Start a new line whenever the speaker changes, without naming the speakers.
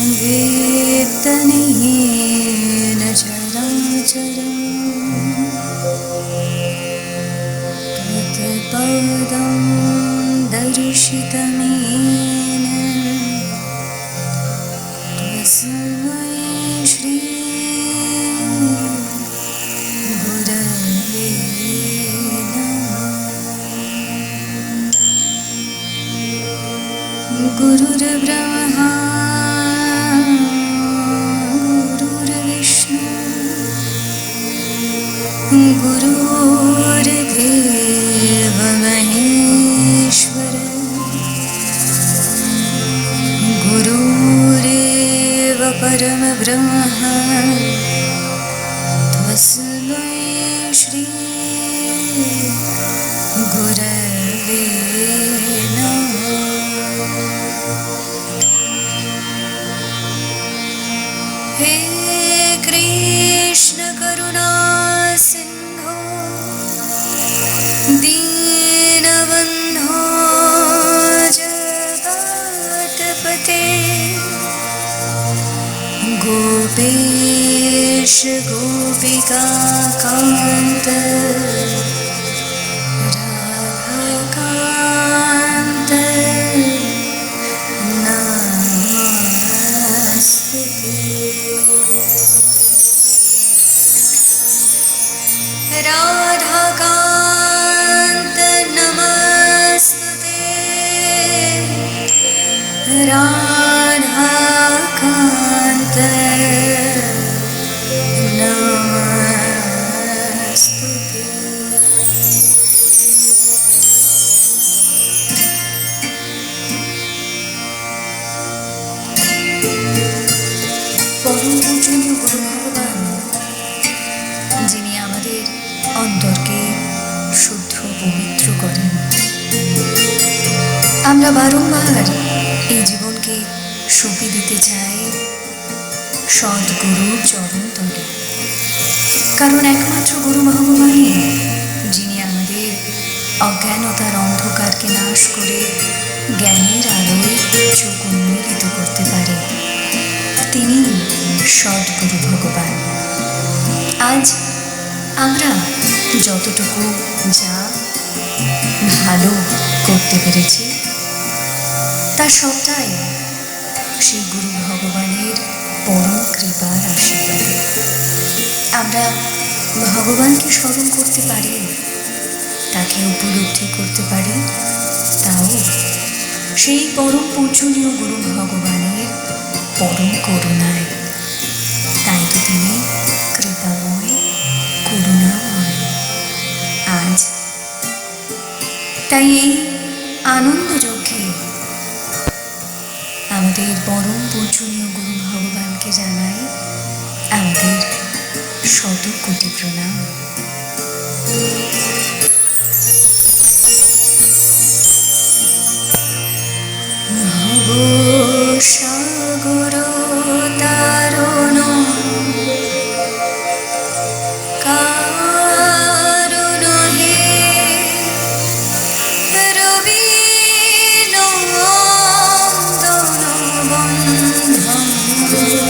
वेदनि चराचरम्। तत्पदं दर्शितमेन। तस्मै गुरुर्देव महेश्वर गुरुरेव परमब्रह्म तस्मै श्री गुरवे हे कृष्ण गोपेश गोपिका कान्त যিনি আমাদের অন্তরকে শুদ্ধ পবিত্র করেন আমরা বারংবার এই জীবনকে সঁপে দিতে চাই সদ্গুরুর চরণ তলে কারণ একমাত্র গুরু ভগবানই যিনি আমাদের অজ্ঞানতার অন্ধকারকে নাশ করে জ্ঞানের আলোয় চোখ উন্মোলিত করতে পারে, তিনি সদ্গুরু ভগবান। আজ আমরা যতটুকু যা ভালো করতে পেরেছি তার সবটাই সেই গুরু ভগবানের পরম কৃপার আশীর্বাদে। আমরা ভগবানকে স্মরণ করতে পারি, তাকে উপলব্ধি করতে পারি, তাও সেই পরম পূজনীয় গুরু ভগবানের পরম করুণায়। তাই তো তিনি কৃপাময়, করুণাময়। আজ তাই এই আনন্দ আমাদের পরম পূজনীয় গুরু ভগবানকে জানাই আমাদের শত কোটি প্রণাম সাগর Amen.